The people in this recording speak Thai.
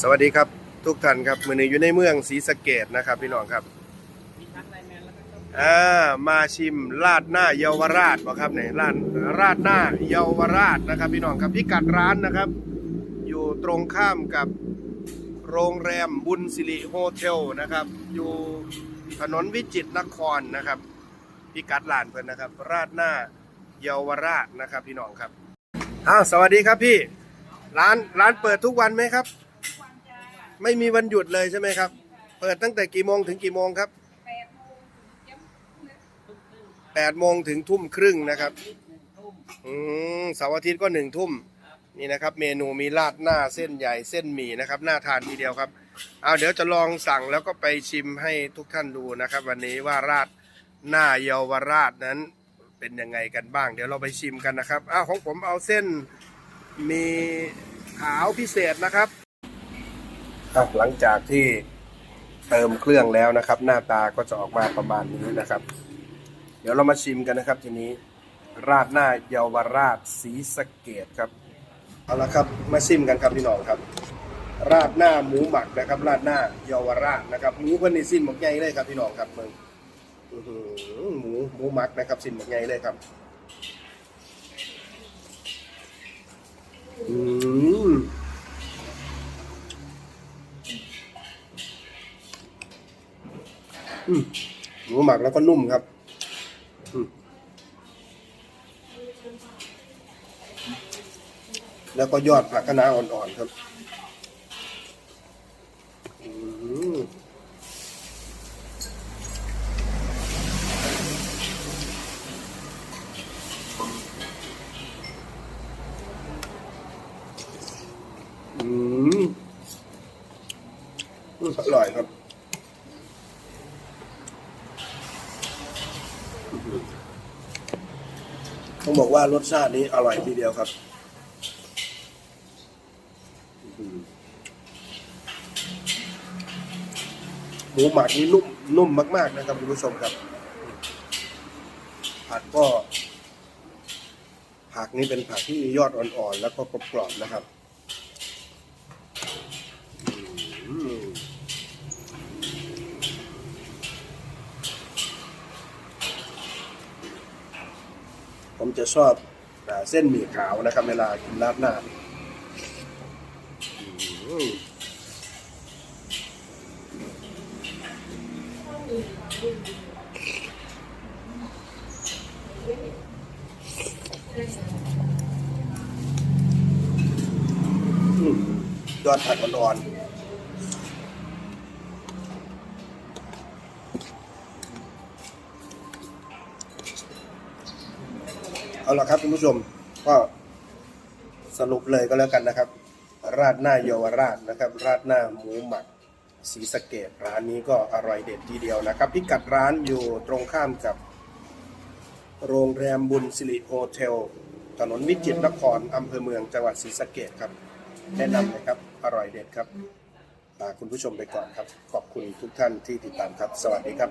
สวัสดีครับทุกท่านครับมือนี้อยู่ในเมืองศรีสะเกดนะครับพี่น้องครับอ่ามาชิมราดหน้าเยาวราชบ่ครับเนี่ยร้านราดหน้าเยาวราชนะครับ พี่น้องครับพิกัดร้านนะครับ อยู่ตรงข้ามกับโรงแรมบุญสิริโฮเทลนะครับ อยู่ถนนวิจิตรนครนะครับ พิกัดร้านเพิ่นนะครับ ราดหน้าเยาวราชนะครับ พี่น้องครับอ้าวสวัสดีครับพี่ร้านร้านเปิดทุกวันไหมครับ ไม่มีวันหยุดเลยใช่ไหมครับ เปิดตั้งแต่กี่โมงถึงกี่โมงครับแปดโมงถึงทุ่มครึ่งนะครับอืมเสาร์อาทิตย์ก็หนึ่งทุ่มนี่นะครับเมนูมีราดหน้าเส้นใหญ่เส้นหมี่นะครับน่าทานทีเดียวครับเอาเดี๋ยวจะลองสั่งแล้วก็ไปชิมให้ทุกท่านดูนะครับ วันนี้ว่าราดหน้าเยาวราชนั้นเป็นยังไงกันบ้าง เดี๋ยวเราไปชิมกันนะครับอ้าวของผมเอาเส้นมีขาวพิเศษนะครับ หลังจากที่เติมเครื่องแล้วนะครับ หน้าตาก็จะออกมาประมาณนี้นะครับ เดี๋ยวเรามาชิมกันนะครับ ทีนี้ราดหน้าเยาวราชสีสะเกดครับเอาละครับมาชิมกันครับพี่น้องครับ ราดหน้าหมูหมักนะครับ ราดหน้าเยาวราชนะครับหมูคนนี้สิ้นหมกใหญ่เลยครับพี่น้องครับมึงอื้อหือหมูหมูหมักนะครับสิ้นหมกใหญ่เลยครับอืม อืม หมูหมักแล้วก็นุ่มครับแล้วก็ยอดผักคะน้าอ่อนๆครับอืมอืมอร่อยครับ ต้องบอกว่ารสชาตินี้อร่อยทีเดียวครับหมูหมักนี้นุ่มนุ่มมาก ๆ นะครับคุณผู้ชมครับ ผักก็ผักนี้เป็นผักที่ยอดอ่อน ๆ แล้วก็กรอบๆนะครับ ผมจะชอบอเส้นหมี่ขาวนะครับ เวลากินราดหน้าอืมยอดผักอ่อนๆ เอาละครับคุณผู้ชมก็สรุปเลยก็แล้วกันนะครับ ราดหน้าเยาวราชนะครับ ราดหน้าหมูหมักสีสะเกดร้านนี้ก็อร่อยเด็ดทีเดียวนะครับ พิกัดร้านอยู่ตรงข้ามกับ โรงแรมบุญสิริโฮเทล ถนนวิจิตรนครอำเภอเมืองจังหวัดศรีสะเกดครับ แนะนำเลยครับ อร่อยเด็ดครับลาคุณผู้ชมไปก่อนครับ ขอบคุณทุกท่านที่ติดตามครับ สวัสดีครับ